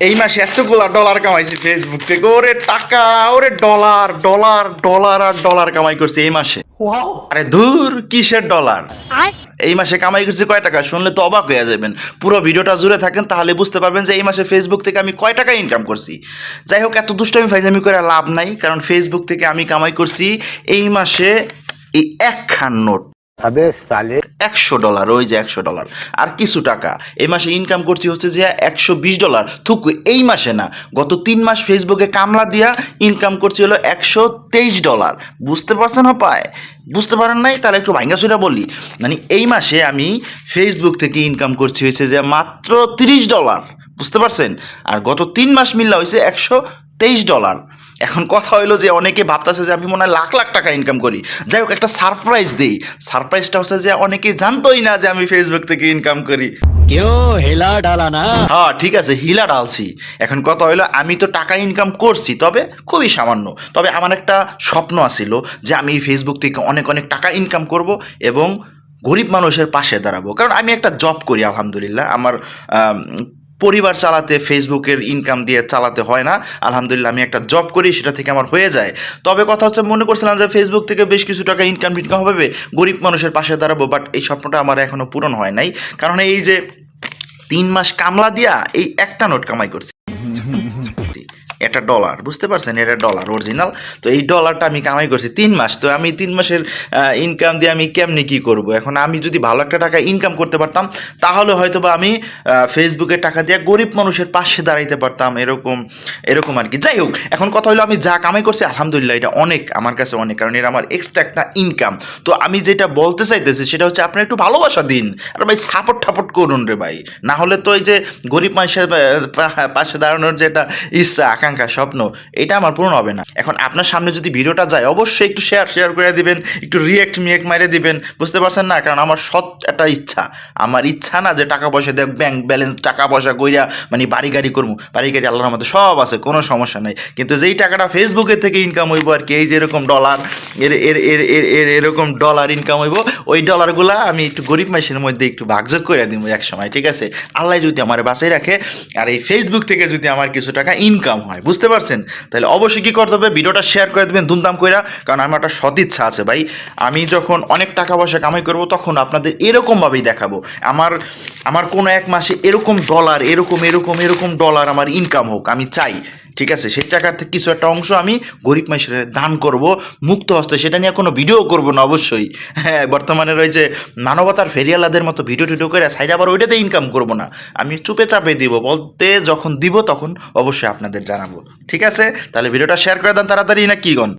এই মাসে এতগুলা ডলার কামাইছি ফেসবুক থেকে। ওরে টাকা ওরে ডলার ডলার ডলার আর ডলার কামাই করছি এই মাসে। আরে ধুর কিসের ডলার এই মাসে কামাই করছি কয় টাকা? শুনলে তো অবাক হয়ে যাবেন। পুরো ভিডিওটা জুড়ে থাকেন তাহলে বুঝতে পারবেন যে এই মাসে ফেসবুক থেকে আমি কয় টাকা ইনকাম করছি। যাই হোক এত দুষ্ট দুষ্টামি ফাইজামি করে লাভ নাই কারণ ফেসবুক থেকে আমি কামাই করছি এই মাসে এই একখান নোট। তাদের একশো ডলার, ওই যে একশো ডলার। আর কিছু টাকা। এই মাসে ইনকাম করছি হচ্ছে যে একশো বিশ ডলার। থুকু, এই মাসে না, গত তিন মাস ফেসবুকে কামলা দিয়া ইনকাম করছি হলো একশো তেইশ ডলার। বুঝতে পারছেন হপায়? বুঝতে পারেন নাই? তাহলে একটু ভাঙ্গাসুরা বলি। মানে এই মাসে আমি ফেসবুক থেকে ইনকাম করছি হয়েছে যে মাত্র তিরিশ ডলার। বুঝতে পারছেন? আর গত তিন মাস মিল্লা হয়েছে একশো তেইশ ডলার। এখন কথা হইল যে অনেকে ভাবতেছে যে আমি মনে হয় লাখ লাখ টাকা ইনকাম করি। যাই হোক একটা সারপ্রাইজ দিই। সারপ্রাইজটা হচ্ছে যে অনেকে জানতোই না যে আমি ফেসবুক থেকে ইনকাম করি। কেউ হিলা ডালা না। হ্যাঁ ঠিক আছে হিলা ডালছি। এখন কথা হইল আমি তো টাকা ইনকাম করছি তবে খুবই সামান্য। তবে আমার একটা স্বপ্ন আছিল যে আমি ফেসবুক থেকে অনেক অনেক টাকা ইনকাম করব এবং গরিব মানুষের পাশে দাঁড়াবো। কারণ আমি একটা জব করি আলহামদুলিল্লাহ। আমার পরিবার চালাতে ফেসবুকের ইনকাম দিয়ে চালাতে হয় না। আলহামদুলিল্লাহ, আমি একটা জব করি, সেটা থেকে আমার হয়ে যায়। তবে কথা হচ্ছে, মনে করছিলাম যে ফেসবুক থেকে বেশ কিছু টাকা ইনকাম ইনকাম হবে গরিব মানুষের পাশে দাঁড়াবো বাট এই স্বপ্নটা আমার এখনও পূরণ হয় নাই। কারণ এই যে তিন মাস কামলা দিয়া এই একটা নোট কামাই করছি। এটা ডলার বুঝতে পারছেন? এটা ডলার অরিজিনাল তো এই ডলারটা আমি কামাই করছি তিন মাস। তো আমি তিন মাসের ইনকাম দিয়ে আমি কেমনি কি করব? এখন আমি যদি ভালো একটা টাকা ইনকাম করতে পারতাম, তাহলে হয়তো বা আমি ফেসবুকে টাকা দিয়ে গরিব মানুষের পাশে দাঁড়াইতে পারতাম, এরকম এরকম আর কি। যাই হোক, এখন কথা হলো আমি যা কামাই করছি, আলহামদুলিল্লাহ, এটা অনেক, আমার কাছে অনেক, কারণ এটা আমার এক্সট্রা একটা ইনকাম তো আমি যেটা বলতে চাইতেছি, সেটা হচ্ছে আপনার একটু ভালোবাসা দিন। আর ভাই সাপোর্ট ঠাপোর্ট করুন রে ভাই। না হলে তো এই যে গরিব মানুষের পাশে দাঁড়ানোর যেটা ইচ্ছা আকাঙ্ক্ষা স্বপ্ন, এটা আমার পূরণ হবে না। এখন আপনার সামনে যদি ভিডিওটা যায়, অবশ্যই একটু শেয়ার শেয়ার করে দিবেন, একটু রিয়েক্ট মিয়েক্ট মারে দিবেন, বুঝতে পারছেন না? কারণ আমার সৎ একটা ইচ্ছা। আমার ইচ্ছা না যে টাকা পয়সা দেখ ব্যাংক ব্যালেন্স টাকা পয়সা কইরা মানে বাড়ি গাড়ি করব বাড়ি গাড়ি আল্লাহর মধ্যে সব আছে, কোনো সমস্যা নাই। কিন্তু যেই টাকাটা ফেসবুকের থেকে ইনকাম হইব আর কি, এই যে এরকম ডলার এর এর এর এর এর, এরকম ডলার ইনকাম হইব ওই ডলারগুলা আমি একটু গরিব মাসের মধ্যে একটু ভাগযোগ করে দিব এক সময় ঠিক আছে? আল্লাহ যদি আমার বাঁচাই রাখে, আর এই ফেসবুক থেকে যদি আমার কিছু টাকা ইনকাম হয়, বুঝতে পারছেন? তাহলে অবশ্যই কী করতে হবে? ভিডিওটা শেয়ার করে দেবেন, ধুমধাম করে কারণ আমার একটা সৎ ইচ্ছা আছে ভাই। আমি যখন অনেক টাকা পয়সা কামাই করব, তখন আপনাদের এরকমভাবেই দেখাবো। আমার আমার কোনো এক মাসে এরকম ডলার এরকম এরকম এরকম ডলার আমার ইনকাম হোক, আমি চাই। ঠিক আছে? সেই টাকার থেকে কিছু একটা অংশ আমি গরিব মানুষের দান করব, মুক্ত হস্তে। সেটা নিয়ে কোনো ভিডিও করব না অবশ্যই। হ্যাঁ বর্তমানে রয়েছে মানবতার ফেরিয়ালাদের মতো ভিডিও টিডিও করে সাইড আবার ওইটাতে ইনকাম করব না। আমি চুপে চাপে দিব, বলতে যখন দিব তখন অবশ্যই আপনাদের জানাব। ঠিক আছে? তাহলে ভিডিওটা শেয়ার করে দেন তাড়াতাড়ি না কি গন